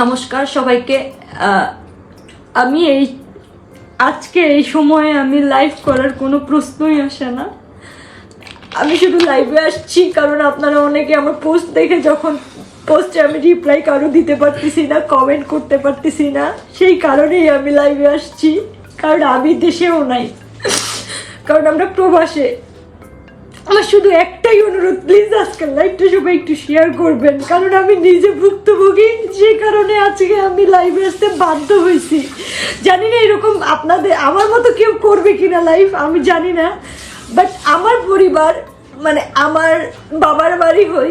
নমস্কার সবাইকে। আমি এই আজকে এই সময়ে আমি লাইভ করার কোনো প্রশ্নই আসে না। আমি শুধু লাইভে আসছি, কারণ আপনারা অনেকে আমার পোস্ট দেখে যখন পোস্টে আমি রিপ্লাই কারও দিতে পারতেছি না কমেন্ট করতে পারতেছি না, সেই কারণেই আমি লাইভে আসছি। কারণ আমি দেশেও নাই। কারণ আমরা প্রবাসে। আমার শুধু একটাই অনুরোধ প্লিজ আজকাল লাইভটা সবাই একটু শেয়ার করবেন। কারণ আমি নিজে ভুক্তভোগী, যে কারণে আজকে আমি লাইভে আসতে বাধ্য হয়েছি। জানি না এরকম আপনাদের, আমার মতো কেউ করবে কিনা লাইভ আমি জানি না। বাট আমার পরিবার মানে আমার বাবার বাড়ি হই,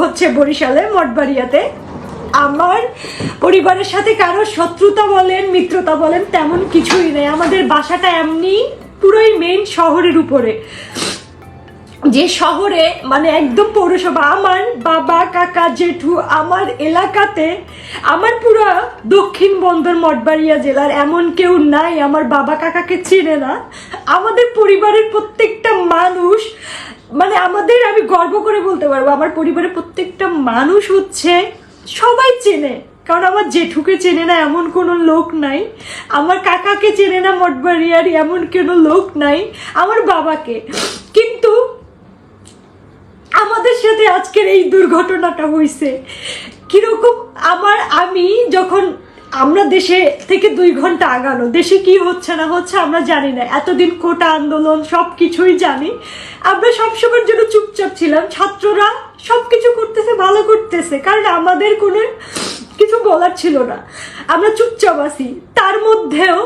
হচ্ছে বরিশালে, মঠবাড়িয়াতে। আমার পরিবারের সাথে কারও শত্রুতা বলেন, মিত্রতা বলেন, তেমন কিছুই নেই। আমাদের বাসাটা এমনি পুরোই মেইন শহরের উপরে। যে শহরে মানে একদম পৌরসভা, আমার বাবা, কাকা, জেঠু, আমার এলাকাতে, আমার পুরো দক্ষিণ বন্দর মঠবাড়িয়া জেলার এমন কেউ নাই, আমার বাবা কাকাকে চেনে না। আমাদের পরিবারের প্রত্যেকটা মানুষ মানে আমাদের আমি গর্ব করে বলতে পারব, আমার পরিবারের প্রত্যেকটা মানুষ হচ্ছে, সবাই চেনে, কারণ আমার জেঠুকে চেনে না এমন কোনো লোক নাই, আমার কাকাকে চেনে না মঠবাড়িয়ার এমন কোনো লোক নাই, আমার বাবাকে। কিন্তু আমাদের সাথে আজকের এই দুর্ঘটনাটা হয়েছে কীরকম আমার, আমি যখন আমরা দেশে থেকে দুই ঘণ্টা আগানো, দেশে কি হচ্ছে না হচ্ছে আমরা জানি না। এতদিন কোটা আন্দোলন সব কিছুই জানি। আমরা সবসময়ের জন্য চুপচাপ ছিলাম। ছাত্ররা সব কিছু করতেছে, ভালো করতেছে। কারণ আমাদের কোনো কিছু বলার ছিল না। আমরা চুপচাপ আছি। তার মধ্যেও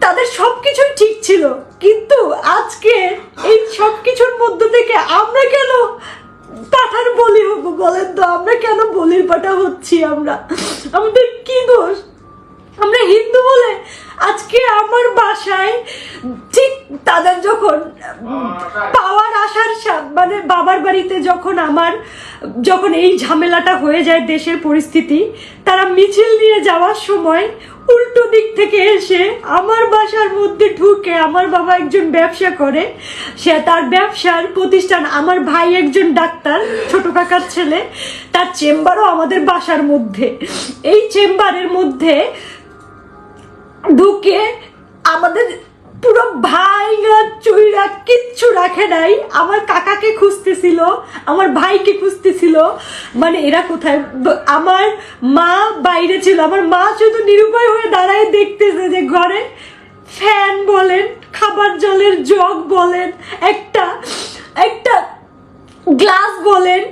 তাদের সবকিছুই ঠিক ছিল। কিন্তু আজকে এই সবকিছুর মধ্য থেকে আমরা কেন পাঠার বলি হব বলেন তো? আমরা কেন বলির পাঠা হচ্ছি আমরা? আমাদের কি দোষ? আমরা হিন্দু বলে আজকে আমার বাসায় ঠিক তাদের যখন পাওয়ার আসার মানে বাবার বাড়িতে যখন আমার, যখন এই ঝামেলাটা হয়ে যায় দেশের পরিস্থিতি, তারা মিছিল নিয়ে যাওয়ার সময় উল্টো দিক থেকে এসে আমার বাসার মধ্যে ঢুকে আমার বাবা একজন ব্যবসা করে। সে তার ব্যবসার প্রতিষ্ঠান, আমার ভাই একজন ডাক্তার, ছোট কাকার ছেলে, তার চেম্বারও আমাদের বাসার মধ্যে। এই চেম্বারের মধ্যে ঢুকে আমাদের পুরো ভাইরা চুইরা কিচ্ছু রাখে নাই। আমার কাকাকে খুঁজতেছিল, আমার ভাইকে খুঁজতেছিল। মানে এরা কোথায়? আমার মা বাইরে ছিল। আমার মা শুধু নিরুপায় হয়ে দাঁড়ায় দেখতেছে যে ঘরে ফ্যান বলেন, খাবার জলের জগ বলেন, একটা একটা গ্লাস বলেন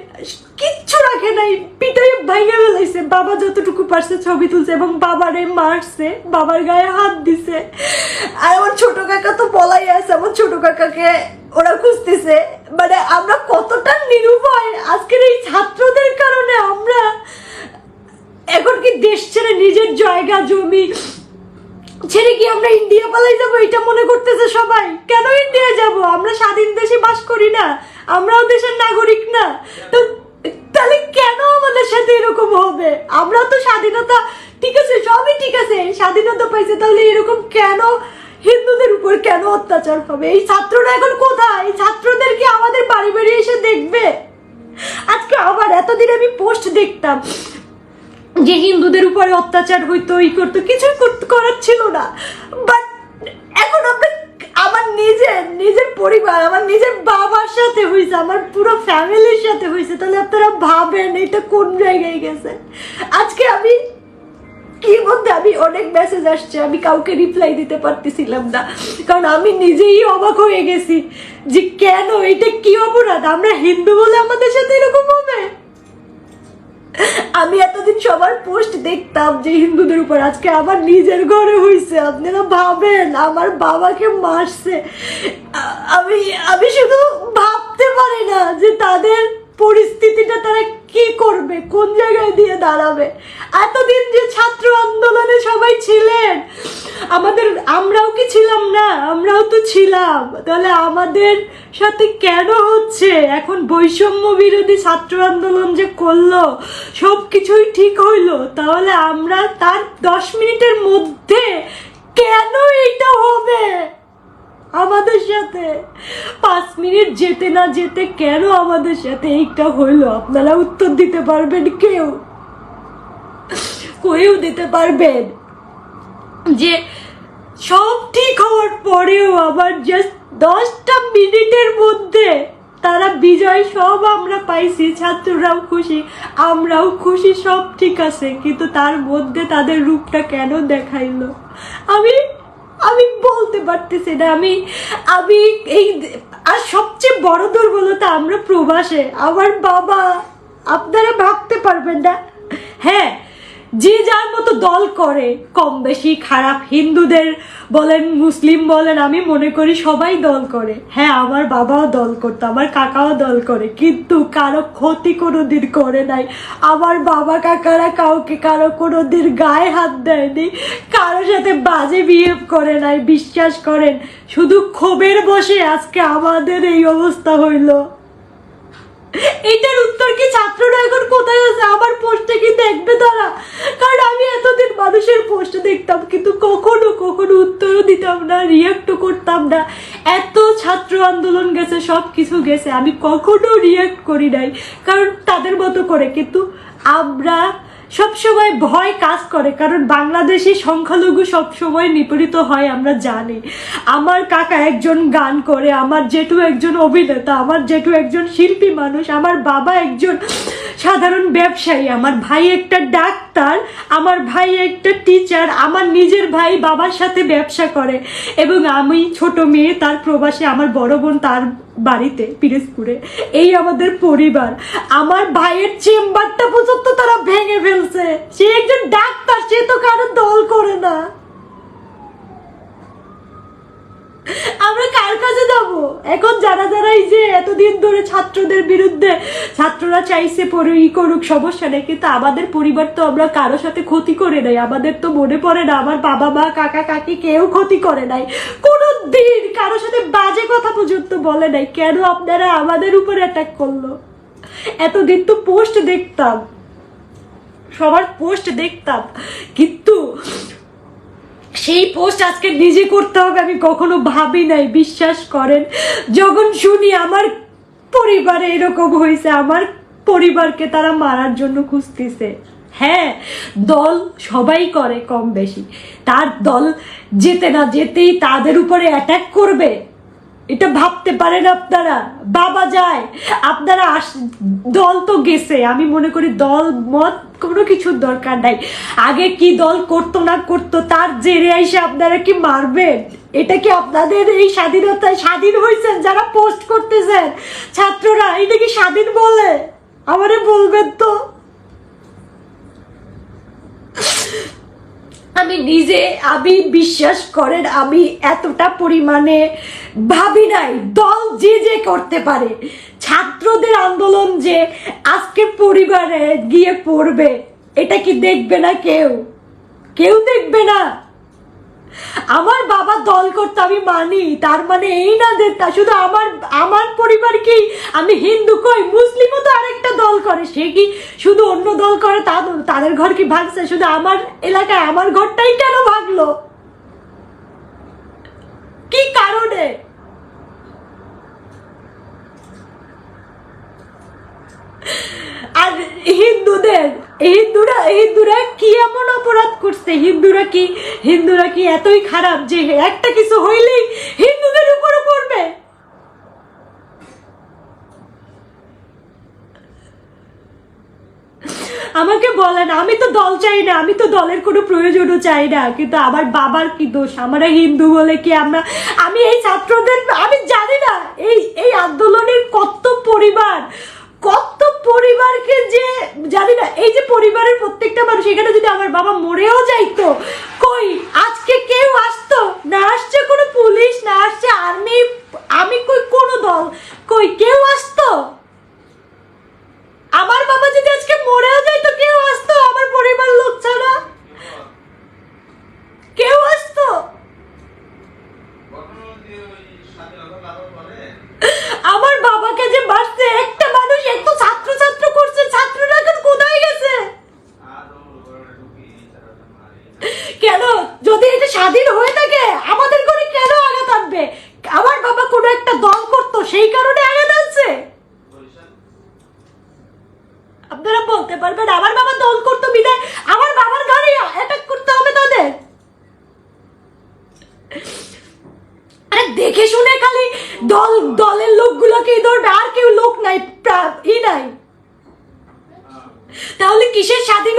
কিচ্ছু রাখে নাই। পিটাই ভাইয়া ফেলাইছে। বাবা যতটুকু পারছে ছবি তুলছে এবং বাবারে মারছে। বাবার গায়ে হাত দিছে। আর আমার ছোট কাকা তো বলাই আছে, আমার ছোট কাকাকে ওরা খুঁজতেছে। মানে আমরা কতটা নিরুপায়। আজকের এই ছাত্রদের কারণে আমরা এখন কি দেশ ছেড়ে নিজের জায়গা, জমি ছেড়ে কি আমরা ইন্ডিয়া পালাই যাব? এটা মনে করতেছে সবাই। কেন ইন্ডিয়া যাব? আমরা স্বাধীন দেশে বাস করি না। আমরাও দেশের নাগরিক না। তো তাহলে কেন আমাদের সাথে এরকম হবে? আমরা তো স্বাধীনতা, ঠিক আছে, সবই ঠিক আছে, স্বাধীনতা পাইছে, তাহলে এরকম কেন হিন্দুদের উপর কেন অত্যাচার হবে? এই ছাত্ররা এখন কোথায়? এই ছাত্রদের কি আমাদের বাড়ি বাড়ি এসে দেখবে? আজকে আবার এতদিন আমি পোস্ট দেখতাম যে হিন্দুদের উপরে অত্যাচার হইতো, ই করতো, কিছুই করার ছিল না। বাট এখন আমরা আমার নিজের নিজের পরিবার, আমার নিজের বাবার সাথে হয়েছে আমার পুরো ফ্যামিলির সাথে হয়েছে তাহলে আপনারা ভাবেন এটা কোন জায়গায় গেছে? আজকে আমি কি মধ্যে আমি অনেক মেসেজ আসছে, আমি কাউকে রিপ্লাই দিতে পারতেছিলাম না। কারণ আমি নিজেই অবাক হয়ে গেছি যে কেন, এটা কি অপরাধ? আমরা হিন্দু বলে আমাদের সাথে এরকম হবে? আমি এতদিন সবার পোস্ট দেখতাম যে হিন্দুদের উপর। আজকে আমার নিজের ঘরে হয়েছে আপনারা ভাবেন, আমার বাবাকে মারছে। আমি আমি শুধু ভাবতে পারি না যে তাদের পরিস্থিতিটা তারা কি করবে? কোন জায়গায় দিয়ে দাঁড়াবে? এতদিন যে ছাত্র আন্দোলনে সবাই ছিলেন, আমাদের আমরাও কি ছিলাম না? আমরাও তো ছিলাম। তাহলে আমাদের সাথে কেন হচ্ছে? এখন বৈষম্য বিরোধী ছাত্র আন্দোলন যে করল সব কিছুই ঠিক হইল। তাহলে আমরা তার দশ মিনিটের মধ্যে কেন এইটা হবে? আমাদের সাথে? পাঁচ মিনিট যেতে না যেতে কেন আমাদের সাথে? এইটা হইল আপনারা উত্তর দিতে পারবেন কেউ। করেও দিতে পারবেন যে সব ঠিক হওয়ার পরেও আবার জাস্ট দশটা মিনিটের মধ্যে তারা বিজয় সব আমরা পাইছি, ছাত্ররাও খুশি, আমরাও খুশি, সব ঠিক আছে। কিন্তু তার মধ্যে তাদের রূপটা কেন দেখাইলো? আমি আমি বলতে পারতেছি না, আমি আমি এই আর সবচেয়ে বড় দুর্বলতা আমরা প্রবাসে। আমার বাবা, আপনারা ভাবতে পারবেন না। হ্যাঁ যে যার মতো দল করে, কম বেশি খারাপ হিন্দুদের বলেন, মুসলিম বলেন, আমি মনে করি সবাই দল করে। হ্যাঁ আমার বাবাও দল করতো, আমার কাকাও দল করে, কিন্তু কারও ক্ষতি কোনো দিন করে নাই। আমার বাবা কাকারা কাউকে, কারও কোনো দিন গায়ে হাত দেয়নি, কারও সাথে বাজে বিহেভ করে নাই, বিশ্বাস করেন। শুধু ক্ষোভের বসে আজকে আমাদের এই অবস্থা হইল। এইটার উত্তর কি ছাত্ররা এখন কোথায় আছে? আমার পোস্টে কি দেখবে তারা? কারণ আমি এতদিন মানুষের পোস্টে দেখতাম, কিন্তু কখনো কখনো উত্তরও দিতাম না রিয়াক্টও করতাম না। এত ছাত্র আন্দোলন গেছে সব কিছু গেছে। আমি কখনো রিয়াক্ট করি নাই, কারণ তাদের মতো করে। কিন্তু আমরা সবসময় ভয় কাজ করে, কারণ বাংলাদেশি সংখ্যালঘু সবসময় নিপীড়িত হয়, আমরা জানি। আমার কাকা একজন গান করে, আমার জেঠু একজন অভিনেতা, আমার জেঠু একজন শিল্পী মানুষ, আমার বাবা একজন সাধারণ ব্যবসায়ী, আমার ভাই একটা ডাক্তার, আমার ভাই একটা টিচার আমার নিজের ভাই বাবার সাথে ব্যবসা করে। এবং আমি ছোট মেয়ে, তার প্রবাসে আমার বড় বোন তার বাড়িতে পিরোজপুরে এই আমাদের পরিবার, আমার ভাইয়ের চেম্বারটা পর্যন্ত তারা ভেঙে ফেলছে। সে একজন ডাক্তার, সে তো কারও দল করে না। আমরা কার কাছে যাব? এখন যারা যারা এই যে এতদিন ধরে ছাত্রদের বিরুদ্ধে, ছাত্ররা চাইছে পরে ই করুক, সমস্যা নেই, কিন্তু আমাদের পরিবার তো আমরা কারোর সাথে ক্ষতি করে নাই। আমাদের তো মনে পড়ে না, আমার বাবা মা, কাকা, কাকি কেউ ক্ষতি করে নাই। কোনো দিন কারোর সাথে বাজে কথা পর্যন্ত বলে নাই। কেন আপনারা আমাদের উপর অ্যাটাক করল? এতদিন তো পোস্ট দেখতাম। সবার পোস্ট দেখতাম। কিন্তু সেই পোস্ট আজকে নিজে করতে হবে, আমি কখনো ভাবি নাই, বিশ্বাস করেন। যখন শুনি আমার পরিবারে এরকম হয়েছে, আমার পরিবারকে তারা মারার জন্য খুঁজতেছে। হ্যাঁ দল সবাই করে কম বেশি। তার দল যেতে না যেতেই তাদের উপরে অ্যাটাক করবে। এটা ভাবতে পারেন আপনারা। বাবা যায়। আপনারা আস দল তো গেছে। আমি মনে করি দল মত কোনো কিছুর দরকার নাই। আগে কি দল করতো না করতো, তার জেরে এসে আপনারা কি মারবেন? এটা কি আপনাদের এই স্বাধীনতায় স্বাধীন হয়েছেন যারা পোস্ট করতেছেন? ছাত্ররা, এটা কি স্বাধীন বলে? আমারে বলবেন তো। আমি নিজে, আমি বিশ্বাস করেন, আমি এতটা পরিমাণে ভাবি নাই, দল যে যে করতে পারে। ছাত্রদের আন্দোলন যে আজকে পরিবারে গিয়ে পড়বে। এটা কি দেখবে না কেউ? কেউ দেখবে না। আমার বাবা দল করতে আমি মানি, তার মানে এই না যে শুধু আমার আমার পরিবার কি? আমি হিন্দু কই? মুসলিমও তো আরেকটা দল করে। সে কি শুধু অন্য দল করে? তাদের ঘর কি ভাগছে? শুধু আমার এলাকায়, আমার ঘরটাই কেন ভাগলো? কি কারণে? আর হিন্দুদের, হিন্দুরা হিন্দুরা কি এমন অপরাধ করছে? হিন্দুরা কি হিন্দুরা কি এতই খারাপ যে একটা কিছু হইলেই হিন্দুদের উপরও আমাকে বলেন, আমি তো দল চাই না, আমি তো দলের কোনো প্রয়োজনও চাই না, কিন্তু আমার বাবার কি দোষ? আমরা হিন্দু বলে কি আমরা, আমি এই ছাত্রদের, আমি জানি না, এই এই আন্দোলনের কত পরিবার কত পরিবারকে যে, জানি না, এই যে পরিবারের প্রত্যেকটা মানুষ, এখানে যদি আমার বাবা মরেও যাইতো, কই? আজকে কেউ আসতো? না আসছে কোনো পুলিশ, না আসছে আর্মি আমি কই কোনো দল কই কেউ আসতো আমার বাবা যদি আজকে মরেও যাইতো কেউ আসতো আমার পরিবার লোক ছাড়া কেউ আসতো কখনো যে ওই স্বাধীনতা লাভের পরে আমার বাবাকে যে মারছে একটা মানুষ এত ছাত্র ছাত্র করছে ছাত্ররা এখন কোথায় গেছে আরও ওরা ঢুকি তারা মারি কেন যদি এটা স্বাধীন হয়ে থাকে আমাদের ঘরে কেন আঘাত আনবে আমার বাবা কোনো একটা দল করতো সেই কারণে আঘাত আনছে বরিশাল আপনারা বলতে পারবেন আমার বাবা দল করতো বিদায় আমার বাবার ঘরে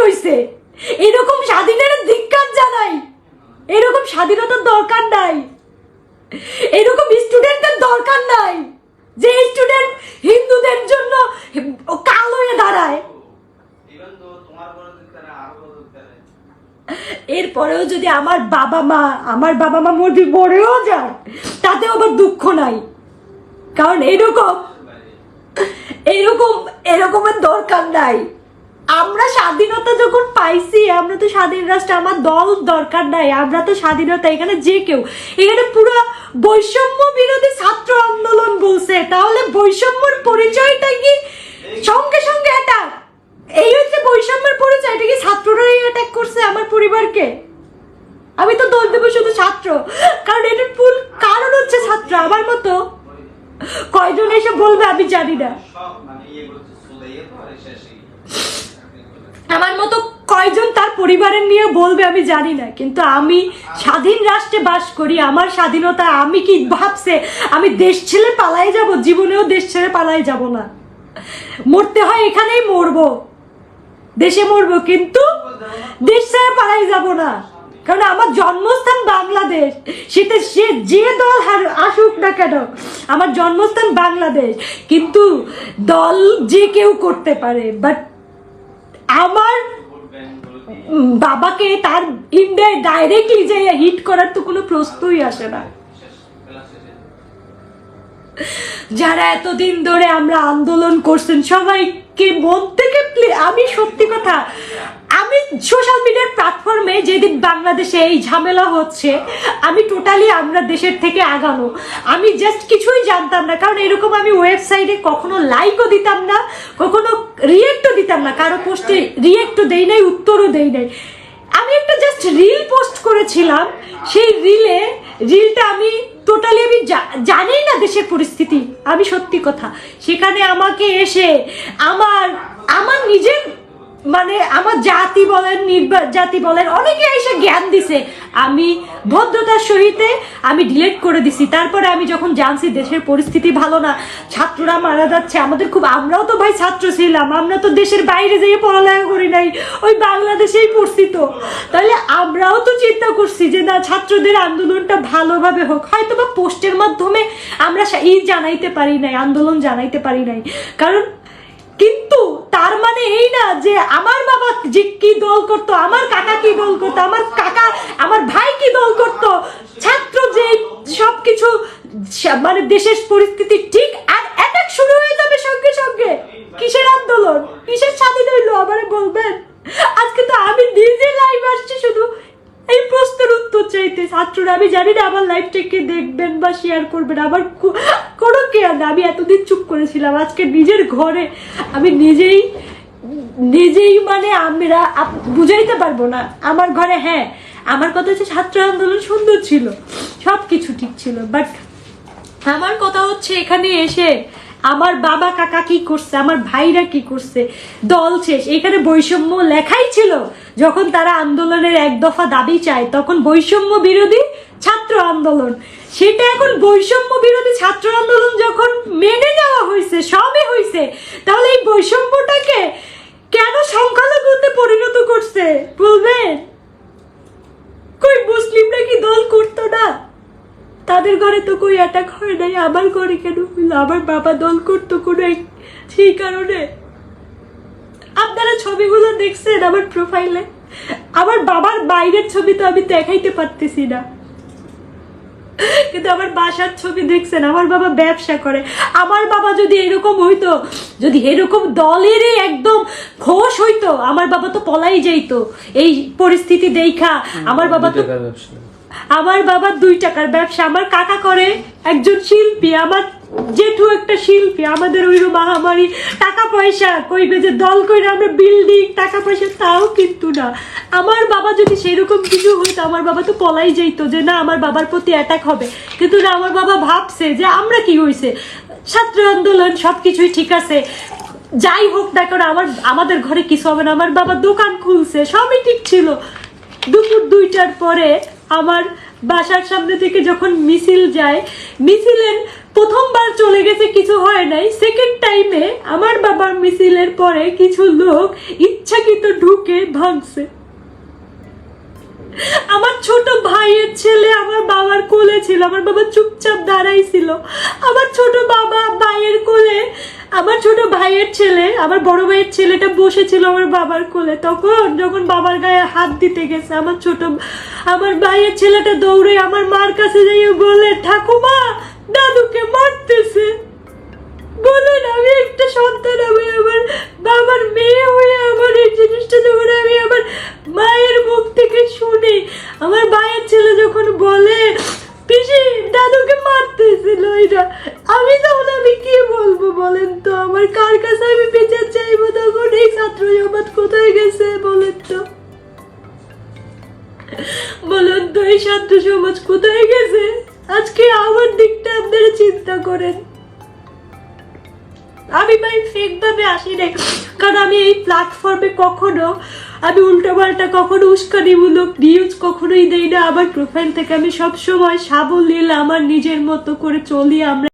হইছে। এরকম স্বাধীনের ধিক্কার জানাই। এরকম স্বাধীনতার দরকার নাই। এরকম স্টুডেন্টের দরকার নাই যে স্টুডেন্ট হিন্দুদের জন্য কালো হয়ে দাঁড়ায়। এরপরেও যদি আমার বাবা মা, আমার বাবা মা মধ্যে মরেও যায়, তাতেও আবার দুঃখ নাই। কারণ এরকম এরকম, এরকমের দরকার নাই। আমরা স্বাধীনতা যখন পাইছি, আমরা তো স্বাধীন রাষ্ট্র, আমার দল দরকার নাই, আমরা তো স্বাধীনতা এখানে যে কেউ। এখানে পুরো বৈষম্য বিরোধী ছাত্র আন্দোলন বলছে। তাহলে বৈষম্যর পরিচয়টা কি? সঙ্গে সঙ্গে অ্যাটাক এই হচ্ছে বৈষম্যের পরিচয়, এটা কি ছাত্ররাই অ্যাটাক করছে আমার পরিবারকে? আমি তো দোষ দেবো শুধু ছাত্র। কারণ এটার ফুল কারণ হচ্ছে ছাত্র, আমার মতো। কয়জন এসে বলবে আমি জানি না সব মানে ইয়ে করছে চলে ইয়ে তো আর শেষই আমার মতো কয়জন তার পরিবারের নিয়ে বলবে আমি জানি না, কিন্তু আমি স্বাধীন রাষ্ট্রে বাস করি, আমার স্বাধীনতা আমি কি ভাবছে? আমি দেশ ছেড়ে পালাই যাব, জীবনেও দেশ ছেড়ে পালাই যাব না। মরতে হয় এখানেই মরবো, দেশে মরবো, কিন্তু দেশ ছেড়ে পালাই যাব না। কারণ আমার জন্মস্থান বাংলাদেশ, সেটা সে যে দল হার- আসুক না কেন, আমার জন্মস্থান বাংলাদেশ। কিন্তু দল যে কেউ করতে পারে বাট আমার বাবাকে তার ইন্ডিয়ায় ডাইরেক্টলি যে হিট করার তো কোনো প্রশ্নই আসে না। যারা এতদিন ধরে আমরা আন্দোলন করছেন সবাইকে মন থেকে আমি সত্যি কথা, আমি সোশ্যাল মিডিয়ার প্ল্যাটফর্মে যেদিন বাংলাদেশে এই ঝামেলা হচ্ছে, আমি টোটালি আমরা দেশের থেকে আগানো। আমি জাস্ট কিছুই জানতাম না, কারণ এরকম আমি ওয়েবসাইটে কখনো লাইকও দিতাম না, কখনো রিয়েক্টও দিতাম না, কারও পোস্টে রিয়েক্টও দেই নাই, উত্তরও দেই নাই। আমি একটা জাস্ট রিল পোস্ট করেছিলাম, সেই রিলে রিলটা আমি টোটালি আমি জানি না দেশের পরিস্থিতি। আমি সত্যি কথা। সেখানে আমাকে এসে আমার আমার নিজের মানে আমার জাতি বলেন, নির্বা জাতি বলেন, অনেকে এসে জ্ঞান দিছে। আমি ভদ্রতার সহিতে আমি ডিলেট করে দিছি। তারপরে আমি যখন জানছি দেশের পরিস্থিতি ভালো না, ছাত্ররা মারা যাচ্ছে, আমাদের খুব আমরাও তো ভাই ছাত্র ছিলাম, আমরা তো দেশের বাইরে যেয়ে পড়ালেখা করি নাই, ওই বাংলাদেশেই পড়ছি তো। তাহলে আমরাও তো চিন্তা করছি যে না, ছাত্রদের আন্দোলনটা ভালোভাবে হোক। হয়তো বা পোস্টের মাধ্যমে আমরা ই জানাইতে পারি নাই, আন্দোলন জানাইতে পারি নাই। কারণ কিন্তু তার মানে এই না যে আমার বাবা যে কি দল করতো, আমার কাকা কি দল করতো, আমার কাকা, আমার ভাই কি দল করতো, ছাত্র যে সবকিছু সা- মানে দেশের পরিস্থিতি ঠিক আর অ্যাটাক শুরু হয়ে যাবে সঙ্গে সঙ্গে। কিসের আন্দোলন? কিসের স্বাধীন হইল আবার বলবেন? আজকে তো আমি নিজে লাইভ আসছি শুধু। এই প্রশ্নের উত্তর চাইতে ছাত্ররা, আমি জানি না আমার লাইফটাকে দেখবেন বা শেয়ার করবেন। আমার কোনো কেয়ার না। আমি এতদিন চুপ করেছিলাম। আজকে নিজের ঘরে আমি নিজেই নিজেই মানে আমরা বুঝাইতে পারব না। আমার ঘরে হ্যাঁ আমার কথা হচ্ছে ছাত্র আন্দোলন সুন্দর ছিল। সব কিছু ঠিক ছিল। বাট আমার কথা হচ্ছে এখানে এসে আমার বাবা কাকা কি করছে? আমার ভাইরা কি করছে? দল শেষ। এখানে বৈষম্য লেখাই ছিল। যখন তারা আন্দোলনের এক দফা দাবি চায়, তখন বৈষম্য বিরোধী ছাত্র আন্দোলন। সেটা এখন বৈষম্য বিরোধী ছাত্র আন্দোলন যখন মেনে নেওয়া হয়েছে, সবই হয়েছে, তাহলে এই বৈষম্যটাকে কেন সংখ্যালঘুতে পরিণত করছে? বলবেন? কই, মুসলিমরা কি দল করতো না? তাদের ঘরে তো কই অ্যাটাক হয় নাই আমার ঘরে কেন হইল? আমার বাবা দল করতো কোনো এক- সেই কারণে। আপনারা ছবিগুলো দেখছেন আমার প্রোফাইলে আমার বাবার বাইরের ছবি তো আমি দেখাইতে পারতেছি না। কিন্তু আমার বাসার ছবি দেখছেন আমার বাবা ব্যবসা করে। আমার বাবা যদি এরকম হইতো যদি এরকম দলেরই একদম খোশ হইতো আমার বাবা তো পলাই যাইতো। এই পরিস্থিতি দেখা আমার বাবা তো আমার বাবা দুই টাকার ব্যবসা, আমার কাকা করে একজন শিল্পী, আমার জেঠু একটা শিল্পী, আমাদের ওই মহামারী টাকা পয়সা কইবে যে দল কইরা আমরা বিল্ডিং টাকা পয়সা তাও কিন্তু না। আমার বাবা যদি সেরকম কিছু হইতো, আমার বাবা তো পলাই যাইতো যে না, আমার বাবার প্রতি অ্যাটাক হবে। কিন্তু না, আমার বাবা ভাবছে যে আমরা কি হইছে? ছাত্র আন্দোলন, সবকিছুই ঠিক আছে। যাই হোক না কেন, আমার, আমাদের ঘরে কিছু হবে না। আমার বাবা দোকান খুলছে, সবই ঠিক ছিল। দুপুর দুইটার পরে আমার বাসার সামনে থেকে যখন মিছিল যায়, মিছিলের প্রথমবার চলে গেছে কিছু হয় নাই। সেকেন্ড টাইমে আমার বাবার মিছিলের পরে কিছু লোক ইচ্ছাকৃত ঢুকে ভাঙছে। আমার ছোট ভাইয়ের ছেলে আমার বাবার কোলে ছিল, আমার বাবা চুপচাপ দাঁড়াই ছিল। আমার ছোট বাবা ভাইয়ের কোলে আমার ছোট ভাইয়ের ছেলে, আমার বড় ভাইয়ের ছেলেটা বসেছিল আমার বাবার কোলে। তখন যখন বাবার গায়ে হাত দিতে গেছে, আমার ছোট আমার ভাইয়ের ছেলেটা দৌড়ে আমার মার কাছে যাইয়ে বলে, ঠাকুমা, দাদুকে মারতেছে। বলেন, আমি একটা সন্তান, আমি আমার বাবার মেয়ে হয়ে আমার এই জিনিসটা যখন আমি আমার মায়ের মুখ থেকে শুনি, আমার ভাইয়ের ছেলে যখন বলে, পিসি, দাদুকে মারতেছিল এটা, আমি তখন আমি কি বলব বলেন তো, আমার কার কাছে আমি বিচার চাইব? তখন এই ছাত্র জমাত কোথায় গেছে বলেন তো? বলুন তো, এই ছাত্র সমাজ কোথায় গেছে? আজকে আমার দিকটা আপনারা চিন্তা করেন। আমি ভাই ফেক ভাবে আসি নাই, কারণ আমি এই প্ল্যাটফর্মে কখনো, আমি উল্টোপাল্টা কখনো উস্কানিমূলক নিউজ কখনোই দেই না। আমার প্রোফাইল থেকে আমি সব সময় সাবলীল আমার নিজের মতো করে চলি, আমরা